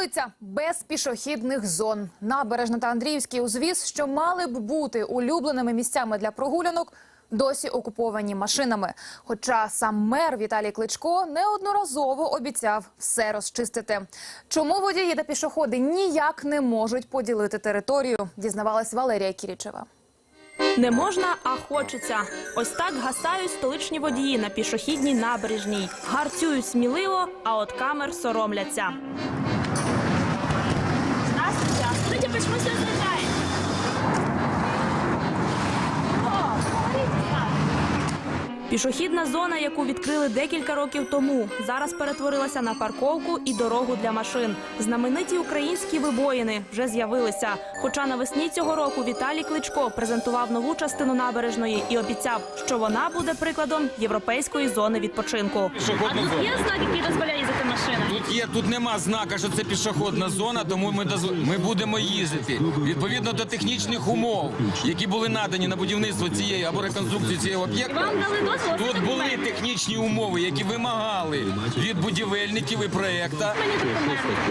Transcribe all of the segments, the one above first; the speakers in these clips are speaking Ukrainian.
Столиця без пішохідних зон. Набережна та Андріївський узвіз, що мали б бути улюбленими місцями для прогулянок, досі окуповані машинами. Хоча сам мер Віталій Кличко неодноразово обіцяв все розчистити. Чому водії та пішоходи ніяк не можуть поділити територію? Дізнавалась Валерія Кірічева. Не можна, а хочеться. Ось так гасають столичні водії на пішохідній набережній. Гарцюють сміливо, а от камер соромляться. Почему все заезжает? Пішохідна зона, яку відкрили декілька років тому, зараз перетворилася на парковку і дорогу для машин. Знамениті українські вибоїни вже з'явилися. Хоча навесні цього року Віталій Кличко презентував нову частину набережної і обіцяв, що вона буде прикладом європейської зони відпочинку. Пішохідна зона. Є знаки, які дозволяють? Тут є, тут нема знака, що це пішохідна зона, тому ми дозв- ми будемо їздити відповідно до технічних умов, які були надані на будівництво цієї або реконструкцію цього дозвіл? Тут були технічні умови, які вимагали від будівельників і проєкта.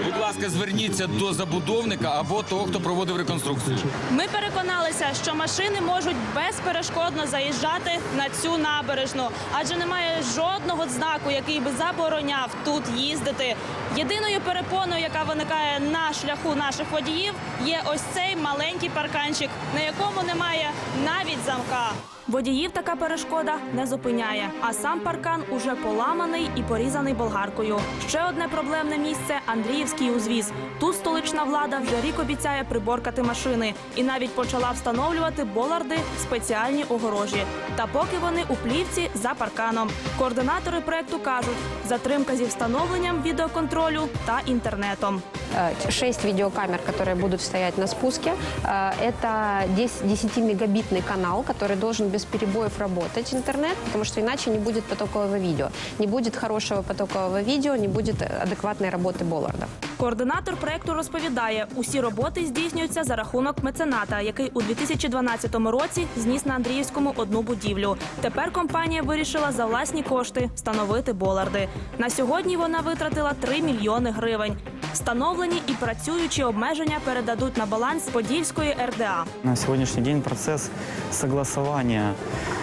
Будь ласка, зверніться до забудовника або того, хто проводив реконструкцію. Ми переконалися, що машини можуть безперешкодно заїжджати на цю набережну, адже немає жодного знаку, який би забороняв тут їздити. Єдиною перепоною, яка виникає на шляху наших водіїв, є ось цей маленький парканчик, на якому немає навіть замка. Водіїв така перешкода не зупиняє, а сам паркан уже поламаний і порізаний болгаркою. Ще одне проблемне місце Андріївський узвіз. Тут столична влада вже рік обіцяє приборкати машини і навіть почала встановлювати боларди в спеціальні огорожі. Та поки вони у плівці за парканом. Координатори проекту кажуть, затримка зі встановленням відеоконтролю та інтернетом. Э, шесть видеокамер, которые будут стоять на спуске. Э, Это 10-мегабитный канал, который должен без перебоев работать, интернет, потому что иначе не будет потокового видео. Не будет хорошего потокового видео, не будет адекватной работы боллардов. Координатор проекту розповідає, усі роботи здійснюються за рахунок мецената, який у 2012 році зніс на Андріївському одну будівлю. Тепер компанія вирішила за власні кошти встановити боларди. На сьогодні вона витратила 3 мільйони гривень. Встановлені і працюючі обмеження передадуть на баланс Подільської РДА. На сьогоднішній день процес согласования о,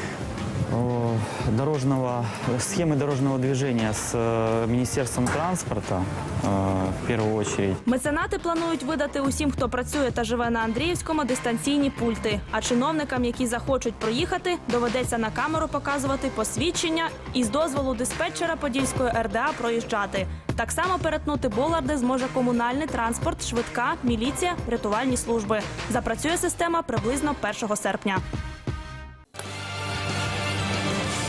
дорожного, схемы дорожного движения с э, Министерством транспорта э, в первую очередь. Меценати планують видати усім, хто працює та живе на Андріївському, дистанційні пульти. А чиновникам, які захочуть проїхати, доведеться на камеру показувати посвідчення і з дозволу диспетчера Подільської РДА проїжджати. Так само перетнути боларди зможе комунальний транспорт, швидка, міліція, рятувальні служби. Запрацює система приблизно 1 серпня.